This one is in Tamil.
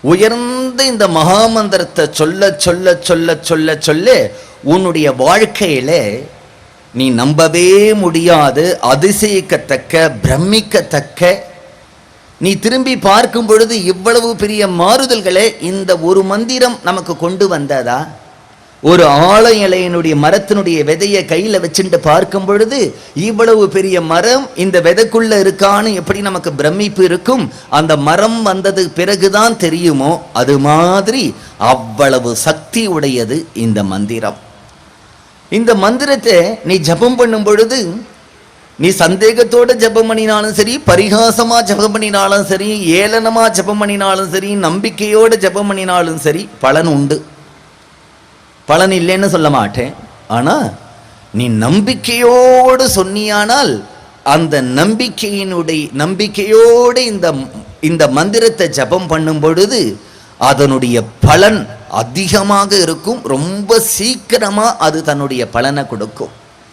உயர்ந்த இந்த மகாமந்திரத்தை சொல்ல சொல்ல சொல்ல சொல்ல சொல்ல உன்னுடைய வாழ்க்கையில நீ நம்பவே முடியாது அதிசயிக்கத்தக்க பிரமிக்கத்தக்க. நீ திரும்பி பார்க்கும் பொழுது இவ்வளவு பெரிய மாறுதல்களை இந்த ஒரு மந்திரம் நமக்கு கொண்டு வந்ததா? ஒரு ஆழ இலையினுடைய மரத்தினுடைய விதையை கையில் வச்சுட்டு பார்க்கும் பொழுது இவ்வளவு பெரிய மரம் இந்த விதைக்குள்ள இருக்கான்னு எப்படி நமக்கு பிரமிப்பு இருக்கும்? அந்த மரம் வந்தது பிறகுதான் தெரியுமோ? அது மாதிரி அவ்வளவு சக்தி உடையது இந்த மந்திரம். இந்த மந்திரத்தை நீ ஜபம் பண்ணும் பொழுது நீ சந்தேகத்தோட ஜெபம் பண்ணினாலும் சரி பரிகாசமா ஜெபம் பண்ணினாலும் சரி ஏளனமா ஜெபம் பண்ணினாலும் சரி நம்பிக்கையோட ஜெபம் பண்ணினாலும் சரி பலன் உண்டு. பலன் இல்லைன்னு சொல்ல மாட்டேன். ஆனால் நீ நம்பிக்கையோடு சொன்னியானால் அந்த நம்பிக்கையினுடைய நம்பிக்கையோடு இந்த இந்த மந்திரத்தை ஜெபம் பண்ணும் பொழுது அதனுடைய பலன் அதிகமாக இருக்கும். ரொம்ப சீக்கிரமாக அது தன்னுடைய பலனை கொடுக்கும்.